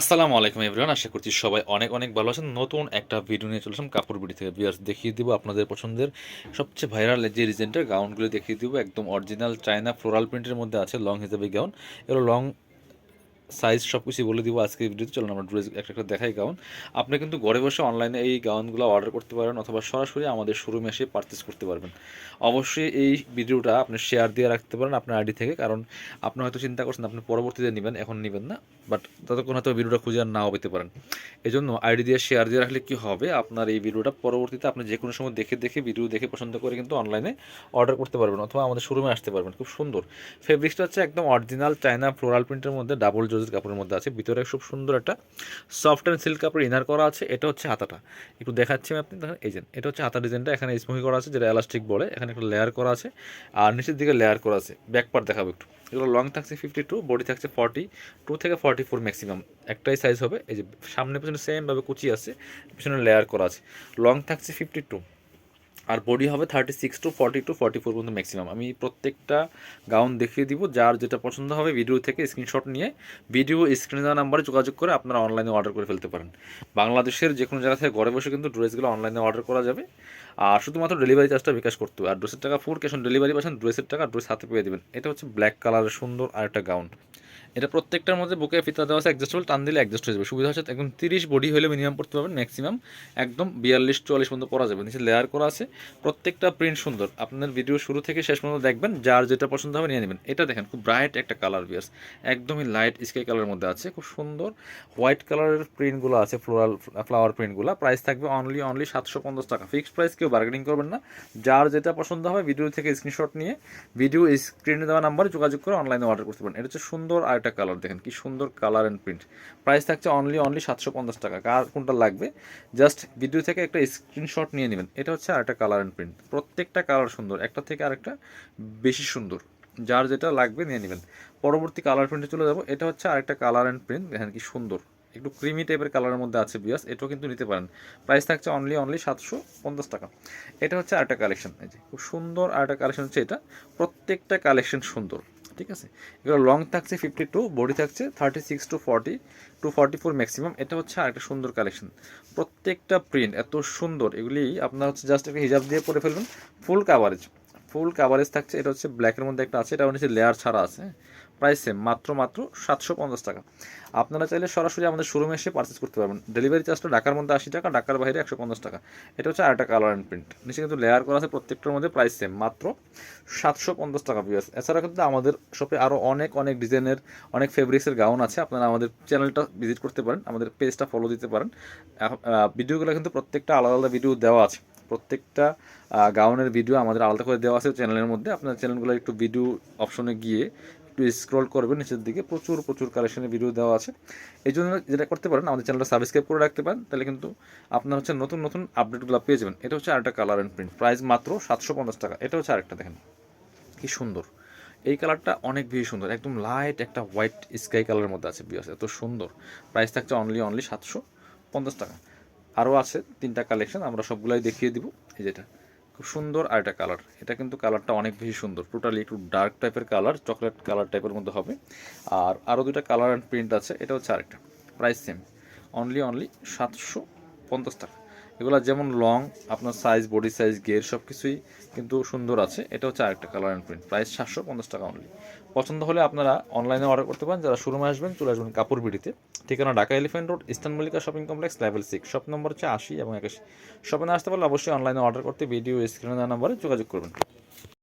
আসসালামু আলাইকুম এভরিওয়ান আশা করছি সবাই অনেক অনেক ভালো আছেন। নতুন একটা ভিডিও নিয়ে চলেছিলাম, কাপড় বিড়ি থেকে। বিয়ার্স দেখিয়ে দিব আপনাদের পছন্দের সবচেয়ে ভাইরাল যে রিজেন্টের গাউনগুলো দেখিয়ে দিব। একদম অরিজিনাল চায়না ফ্লোরাল প্রিন্টের মধ্যে আছে লং হিসেবে গাউন এগুলো লং সাইজ সব কিছু বলে দিব আজকে ভিডিওতে। চলুন আমরা ড্রেস একটা একটা দেখাই গাউন। আপনি কিন্তু ঘরে বসে অনলাইনে এই গাউনগুলো অর্ডার করতে পারেন অথবা সরাসরি আমাদের শোরুমে এসে পারচেস করতে পারবেন। অবশ্যই এই ভিডিওটা আপনি শেয়ার দিয়ে রাখতে পারেন আপনার আইডি থেকে, কারণ আপনি হয়তো চিন্তা করছেন আপনি পরবর্তীতে নেবেন, এখন নেবেন না বাট ততক্ষণ হয়তো ভিডিওটা খুঁজে আর নাও পেতে পারেন। এই জন্য আইডি দিয়ে শেয়ার দিয়ে রাখলে কি হবে, আপনার এই ভিডিওটা পরবর্তীতে আপনি যে কোনো সময় দেখে দেখে ভিডিও দেখে পছন্দ করে কিন্তু অনলাইনে অর্ডার করতে পারবেন অথবা আমাদের শোরুমে আসতে পারবেন। খুব সুন্দর। ফেব্রিক্সটা হচ্ছে একদম অরিজিনাল চায়না ফ্লোরাল প্রিন্টের মধ্যে ডাবল জোজের কাপড়ের মধ্যে আছে। ভিতরে খুব সুন্দর একটা সফট অ্যান্ড সিল্ক কাপড় ইনার করা আছে। এটা হচ্ছে হাতাটা। একটু দেখাচ্ছি আমি আপনি দেখেন এই এটা হচ্ছে হাতা ডিজাইনটা এখানে স্মোকি করা আছে, যেটা এলাস্টিক বলে। এখানে একটা লেয়ার করা আছে। আর নিচের দিকে লেয়ার করা আছে। ব্যাক পার্ট দেখাবো একটু। এগুলো লং থাকছে ফিফটি টু বডি থাকছে ফর্টি টু থেকে ফর্টি ফোর ম্যাক্সিমাম একটাই সাইজ হবে। এই যে, সামনে পিছনে সেমভাবে কুচি আছে, পিছনে লেয়ার করা আছে। লং থাকছে ফিফটি টু আর বডি হবে thirty six to forty two forty four পর্যন্ত ম্যাক্সিমাম আমি প্রত্যেকটা গাউন দেখিয়ে দিব, যার যেটা পছন্দ হবে ভিডিও থেকে স্ক্রিনশট নিয়ে ভিডিও স্ক্রিনে দেওয়া নাম্বারে যোগাযোগ করে আপনারা অনলাইনে অর্ডার করে ফেলতে পারেন। বাংলাদেশের যে কোনো জায়গা থেকে ঘরে বসে কিন্তু ড্রেসগুলো অনলাইনে অর্ডার করা যাবে। আর শুধুমাত্র ডেলিভারি চার্জটা বিকাশ করতে হবে। আর ড্রেসের টাকা ফুল ক্যাশ অন ডেলিভারি পাচ্ছেন ড্রেসের টাকা ড্রেস হাতে পেয়ে দেবেন। এটা হচ্ছে ব্ল্যাক কালারের সুন্দর আর একটা গাউন এটা প্রত্যেকটার মধ্যে বুকে ফিতা দেওয়া আছে অ্যাডজাস্টেবল টান দিলে অ্যাডজাস্ট হয়ে যাবে। সুবিধা হচ্ছে একদম তিরিশ বডি হলে মিনিমাম পড়তে পারবেন ম্যাক্সিমাম একদম বিয়াল্লিশ, চুয়াল্লিশ পর্যন্ত পরা যাবে। নিচে লেয়ার করা আছে, প্রত্যেকটা প্রিন্ট সুন্দর। আপনার ভিডিও শুরু থেকে শেষ পর্যন্ত দেখবেন, যার যেটা পছন্দ হবে নিয়ে নেবেন। এটা দেখেন, খুব ব্রাইট একটা কালার বিয়ার্স একদমই লাইট স্কাই কালারের মধ্যে আছে, খুব সুন্দর। হোয়াইট কালারের প্রিন্টগুলো আছে ফ্লোরাল ফ্লাওয়ার প্রিন্টগুলো প্রাইস থাকবে অনলি অনলি সাতশো পঞ্চাশ টাকা। ফিক্সড প্রাইস কেউ বার্গেনিং করবেন না। যার যেটা পছন্দ হবে ভিডিও থেকে স্ক্রিনশট নিয়ে ভিডিও স্ক্রিনে দেওয়া নাম্বারে যোগাযোগ করে অনলাইনে অর্ডার করতে পারেন। এটা হচ্ছে সুন্দর আর একটা কালার দেখেন, কি সুন্দর কালার অ্যান্ড প্রিন্ট প্রাইস থাকছে অনলি অনলি সাতশো পঞ্চাশ টাকা। কার কোনটা লাগবে? জাস্ট ভিডিও থেকে একটা স্ক্রিনশট নিয়ে নেবেন। এটা হচ্ছে আরেকটা কালার অ্যান্ড প্রিন্ট প্রত্যেকটা কালার সুন্দর, একটা থেকে আরেকটা বেশি সুন্দর। যার যেটা লাগবে নিয়ে নেবেন। পরবর্তী কালার প্রিন্টে চলে যাব। এটা হচ্ছে আরেকটা কালার অ্যান্ড প্রিন্ট দেখেন কি সুন্দর। একটু ক্রিমি টাইপের কালারের মধ্যে আছে বিয়াস এটাও কিন্তু নিতে পারেন। প্রাইস থাকছে অনলি অনলি সাতশো পঞ্চাশ টাকা। এটা হচ্ছে আরেকটা কালেকশন এই যে, খুব সুন্দর আরেকটা কালেকশন হচ্ছে এটা। প্রত্যেকটা কালেকশন সুন্দর। ঠিক আছে? এগুলো লং থাকছে ফিফটি টু বডি থাকছে thirty six to forty two forty four maximum এটা হচ্ছে আরেকটা সুন্দর কালেকশন প্রত্যেকটা প্রিন্ট এত সুন্দর, এগুলি আপনার হচ্ছে জাস্ট একটা হিজাব দিয়ে পরে ফেলবেন ফুল কাভারেজ ফুল কাভারেজ থাকছে, এটা হচ্ছে ব্ল্যাকের মধ্যে একটা আছে এটা হচ্ছে লেয়ার ছাড়া আছে। প্রাইস সেম মাত্র মাত্র সাতশো পঞ্চাশ টাকা। আপনারা চাইলে সরাসরি আমাদের শোরুমে এসে পারচেস করতে পারবেন। ডেলিভারি চার্জটা ঢাকার মধ্যে আশি টাকা, ঢাকার বাইরে একশো পঞ্চাশ টাকা। এটা হচ্ছে আরেকটা কালার অ্যান্ড প্রিন্ট নিচে কিন্তু লেয়ার করা আছে প্রত্যেকটার মধ্যে প্রাইস সেম মাত্র সাতশো পঞ্চাশ টাকা পিএস এছাড়া কিন্তু আমাদের শপে আরও অনেক অনেক ডিজাইনের অনেক ফেব্রিক্সের গাউন আছে। আপনারা আমাদের চ্যানেলটা ভিজিট করতে পারেন, আমাদের পেজটা ফলো দিতে পারেন। ভিডিওগুলো কিন্তু প্রত্যেকটা আলাদা আলাদা ভিডিও দেওয়া আছে। প্রত্যেকটা গাউনের ভিডিও আমাদের আলাদা করে দেওয়া আছে চ্যানেলের মধ্যে। আপনার চ্যানেলগুলো একটু ভিডিও অপশনে গিয়ে একটু স্ক্রল করবেন, নিচের দিকে প্রচুর প্রচুর কালেকশনের ভিডিও দেওয়া আছে। এই জন্য যেটা করতে পারেন, আমাদের চ্যানেলটা সাবস্ক্রাইব করে রাখতে পারেন, তাহলে কিন্তু আপনার হচ্ছে নতুন নতুন আপডেটগুলো পেয়ে যাবেন। এটা হচ্ছে আরেকটা কালার অ্যান্ড প্রিন্ট প্রাইস মাত্র সাতশো পঞ্চাশ টাকা। এটা হচ্ছে আরেকটা দেখেন, কি সুন্দর। এই কালারটা অনেক বেশি সুন্দর। একদম লাইট একটা হোয়াইট স্কাই কালারের মধ্যে আছে বিয়াস এত সুন্দর। প্রাইস থাকছে অনলি অনলি সাতশো পঞ্চাশ টাকা। আরও আছে, তিনটা কালেকশন আমরা সবগুলাই দেখিয়ে দিব। এই যেটা খুব সুন্দর। আর একটা কালার এটা কিন্তু কালারটা অনেক বেশি সুন্দর। টোটালি একটু ডার্ক টাইপের কালার চকলেট কালার টাইপের মধ্যে হবে। আর আরও দুটা কালার অ্যান্ড প্রিন্ট আছে, এটা হচ্ছে আরেকটা। প্রাইস সেম অনলি অনলি সাতশো পঞ্চাশ টাকা। এগুলো যেমন লং আপনার সাইজ বডি সাইজ গের সব কিছুই কিন্তু সুন্দর আছে। এটা হচ্ছে আরেকটা কালার অ্যান্ড প্রিন্ট প্রাইস সাতশো পঞ্চাশ টাকা অনলি পছন্দ হলে আপনারা অনলাইনে অর্ডার করতে পারেন। যারা শোরুমে আসবেন, চলে আসবেন কাপড় বিড়িতে ঠিকানা Dhaka elephant road eastern Mallika shopping complex level six shop নম্বর হচ্ছে আশি এবং একাশি। শপে আসতে পারলে অবশ্যই অনলাইনে অর্ডার করতে ভিডিও স্ক্রিনে দেওয়া নাম্বারে যোগাযোগ করবেন।